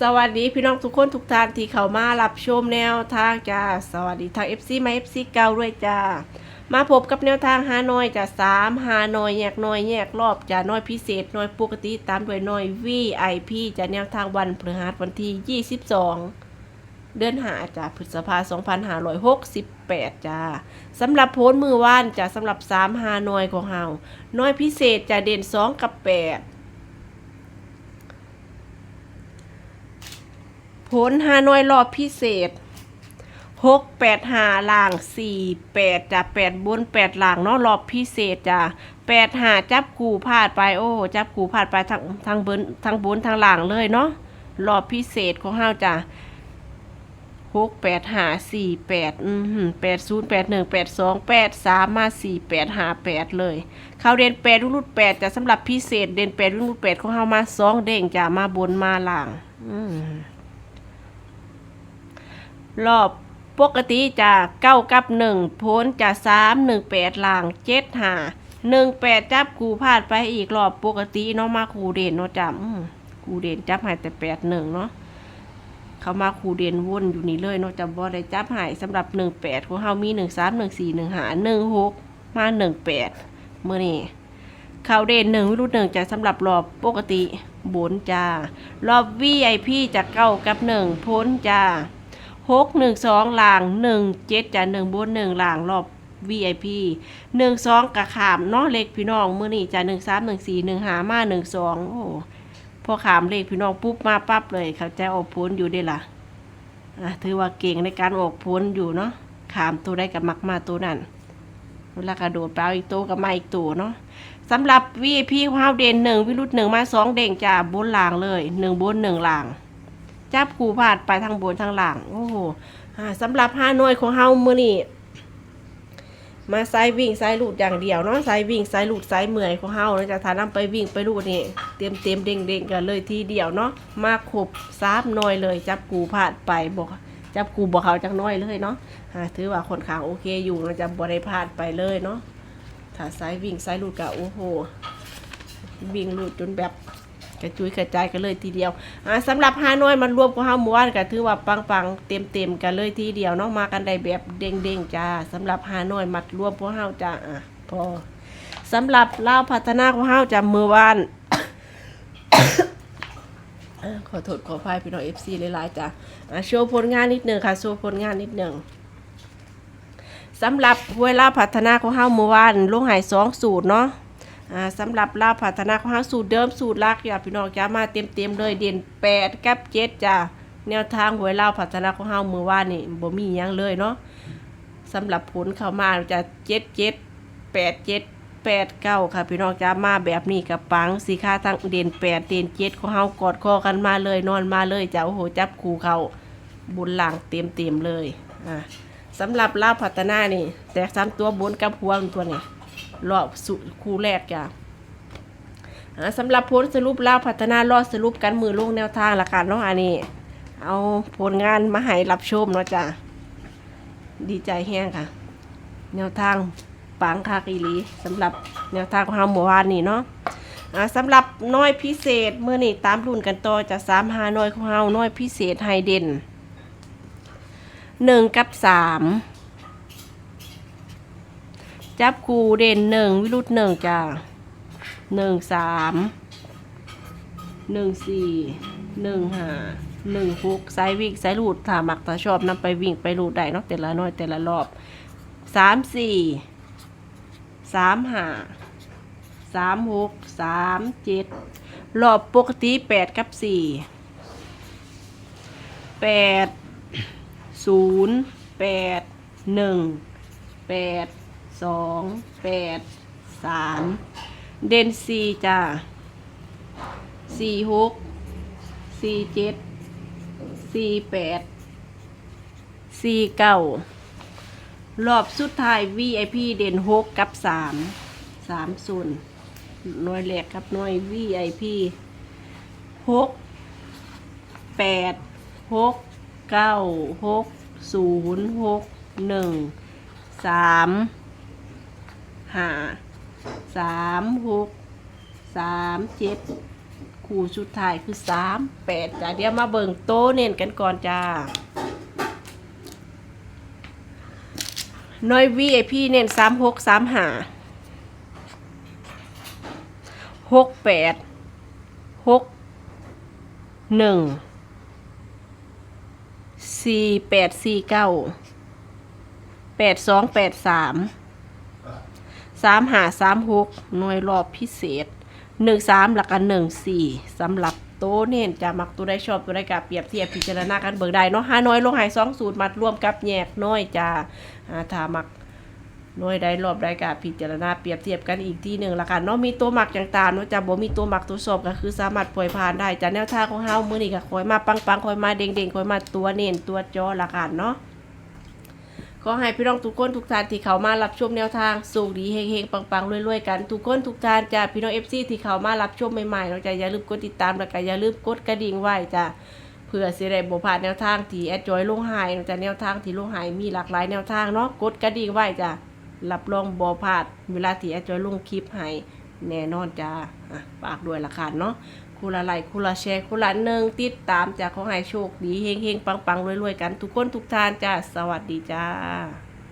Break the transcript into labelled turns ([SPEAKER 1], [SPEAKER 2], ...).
[SPEAKER 1] สวัสดีพี่น้องทุกคนทุกท่านที่เข้ามารับชมแนวทางจ้าสวัสดีทาง FC มา FC เก่าด้วยจ้ามาพบกับแนวทางหาหน่อยจ้าสามหาหน่อยแยกหน่อยแยกรอบจ้าน้อยพิเศษน่อยปกติตามด้วยน่อย VIP จ้าแนวทางวันพฤหัสวันที่ 22 เดือนหาจ้าพฤษภา2568จ้าสำหรับโพสต์มือว่านจ้าสำหรับ3หาหน่อยของเฮาน้อยพิเศษจะเด่น 2 กับ 8 ผลหาหน่วยรอบพิเศษหกแปดหาล่างสี่แปดจ้ะแปดบนแปดล่างเนาะรอบพิเศษจ้ะแปดหาจับกูพาดไปโอ้จับกูพาดไปทางทางบนทางบนทางล่างเลยเนาะรอบพิเศษของเฮาจ้ะหกแปดหาสี่แปดอืมแปดศูนย์แปดหนึ่งแปดสองแปดสามมาสี่แปดหาแปดเลย เขาเด่นแปดรุ่นแปดจ้ะสำหรับพิเศษเด่นแปดรุ่นแปดของเฮามาสองเด้งจ้ะมาบนมาล่าง อืม รอบปกติจะเก้ากับหนึ่งพ้นจะสามหนึ่งแปดล่างเจ็ดหาหนึ่งแปดจับกูพลาดไปอีกรอบปกติเนาะมาคูเด่นเนาะจำอืมคูเด่นจับหายแต่แปดหนึ่งเนาะเขามาคูเด่นวนอยู่นี่เลยเนาะจำบ่ได้จับหายสำหรับหนึ่งแปดของเฮามีหนึ่งสามหนึ่งสี่หนึ่งหาหนึ่งหกมาหนึ่งแปดเมื่อนี้เขาเด่นหนึ่งวิรุธหนึ่งจะสำหรับรอบปกติบนจ้ารอบ VIP จะเก้ากับหนึ่งพ้นจ้า หกหนึ่งสองหลางหนึ่งเจ็ดจะหนึ่งบนหนึ่งหลางรอบ VIP หนึ่งสองกะขามเนาะเลขพี่น้องมือนี่จะหนึ่งสามหนึ่งสี่หนึ่งหามาหนึ่งสองโอ้พอขามเลขพี่น้องปุ๊บมาปั๊บเลยเขาจะออกพ้นอยู่ได้ล่ะอะถือว่าเก่งในการออกพ้นอยู่เนาะขามตัวได้กับมักมาตัวนั้นเวลากระโดดไปเอาอีกตัวกับมาอีกตัวเนาะสำหรับ VIP ของเฮาเด่นหนึ่งวิรุธหนึ่งมาสองเด่งจ้าบนล่างเลยหนึ่งบนหนึ่งล่าง จับคูพาดไปทางบนทางหลังโอ้โหสำหรับห้าหน่วยของเฮามื้อนี้มาไซวิ่งไซลูดอย่างเดียวเนาะไซวิ่งไซลูดไซเมื่อยของเฮาเราจะทานน้ำไปวิ่งไปลูดนี่เต็มเต็มเด้งเด้งกันเลยทีเดียวเนาะมาครบสามหน่วยเลย จับกูพาดไปบอกจับกูบอกเขาจักน้อยเลยเนาะถือว่าคนขางโอเคอยู่เราจะบ่ได้พลาดไปเลยเนาะถ้าไซวิ่งไซลูดก็โอ้โหวิ่งลูดจนแบบ กระจุยกระจายกันเลยทีเดียวอ่าสำหรับฮานอยมันรวมกับเฮามู่บ้านก็ถือว่าปังๆเต็มๆกันเลยทีเดียวเนาะมากันได้แบบเด้งๆจ้าสำหรับฮานอยมัดรวมพวกเฮาจ้าอะพอสำหรับเล่าพัฒนาของเฮาจะมือวานขอโทษขออภัยพี่น้อง FC หลายๆจ้ะอะโชว์ผลงานนิดหนึ่งค่ะโชว์ผลงานนิดหนึ่งสำหรับเวลาพัฒนาของเฮาเมื่อวานลงหายสองสูตรเนาะ อ่าสำหรับลาวพัฒนาของเฮาสูตรเดิมสูตรลักอย่าพี่น้องจ้ามาเต็มๆเลยเด่น8กับ7จ้าแนวทางหวยลาวพัฒนาของเฮามื้อวานนี่บ่มีหยังเลยเนาะสำหรับผลเข้ามาจะ7 7 8 7 8 9ค่ะ พี่น้องจ้ามาแบบนี้กับปังสีค่าทั้งเด่น8เด่น7ของเฮากอดคอกันมาเลยนอนมาเลยจ้าโอ้โหจับคู่เขาบุญหลังเต็มๆเลยอ่าสำหรับลาวพัฒนานี่ แตกซ้ำตัวบนกับหัวตัวนี้ รอบสุคู่แรกจ้ะสำหรับผลสรุปแล้วพัฒนารอดสรุปกันมือลงแนวทางละกันเนาะอันนี้ เอาผลงานมาให้รับชมเนาะจ้ะดีใจแห้งค่ะ แนวทางปังคากอีหลีสำหรับแนวทางของเราเมื่อวานนี้เนาะสำหรับน้อยพิเศษเมื่อนี้ตามรุ่นกันต่อจะสามหาน้อยของเราน้อยพิเศษไฮเดนหนึ่งกับสาม จับคูเด่นหนึ่งวิรุธหนึ่งจ้าหนึ่งสามหนึ่งสี่หนึ่งห้าหนึ่งหกไซวิ่งไซรูดถ้ามักถ้าชอบนำไปวิ่งไปรูดได้เนาะแต่ละน้อยแต่ละรอบสามสี่สามห้าสามหกสามเจ็ดรอบปกติแปดกับสี่แปดศูนย์แปดหนึ่งแปด สองแปดสามเด่นสี่จ้าสี่หกสี่เจ็ดสี่แปดสี่เก้ารอบสุดท้าย VIP เด่นหกกับสามสามส่วนหน่วยแรกกับน่วย VIP หกแปดหกเก้าหกศูนย์หกหนึ่งสาม ห้าสามหกสามเจ็ดคู่สุดท้ายคือสามแปดจ้ะเดี๋ยวมาเบิ่งโตเน้นกันก่อนจ้าน้อยวีไอพี่เน้นสามหกสามหาหกแปดหกหนึ่งสี่แปดสี่เก้าแปดสองแปดสาม สามหาสามหกหน่วยรอบพิเศษหนึ่งสามหลักกันหนึ่งสี่สำหรับโตเน้นจะมักตัวได้ชอบตัวได้กับเปรียบเทียบพิจารณากันเบิกได้เนาะห้าน้อยลงหายสองสูตรมัดรวมกับแยกน้อยจ้าอ่าถ้ามักหน่วยใดรอบใดกะพิจารณาเปรียบเทียบกันอีกที่หนึ่งละกันเนาะมีตัวหมักต่างๆเนาะจะบ่มีตัวหมักตัวสอบก็คือสามารถปล่อยผ่านได้จากแนวทางของเฮามื้อนี้ก็คอยมาปังๆคอยมาเด้งๆคอยมาตัวเน้นตัวจอละกันเนาะ ขอให้พี่น้องทุกคนทุกท่านที่เขามารับชมแนวทางสุขดีเฮงๆปังๆรวยๆกันทุกคนทุกท่านจ้ะพี่น้อง FC ที่เขามารับชมใหม่ๆเนาะจ้ะอย่าลืมกดติดตามแล้วก็อย่าลืมกดกระดิ่งไว้จ้ะเพื่อสิได้บ่พลาดแนวทางที่แอดจอยลงหายเนาะจ้ะแนวทางที่ลงหายมีหลากหลายแนวทางเนาะกดกระดิ่งไว้จ้ะรับรองบ่พลาดเวลาที่แอดจอยลงคลิปให้แน่นอนจ้าอะฝากด้วยละกันเนาะ คูละไลค์คูละแชร์คูละหนึ่งติดตามจ้ะขอให้โชคดีเฮงเฮงปังปังรวยๆกันทุกคนทุกท่านจ้าสวัสดีจ้า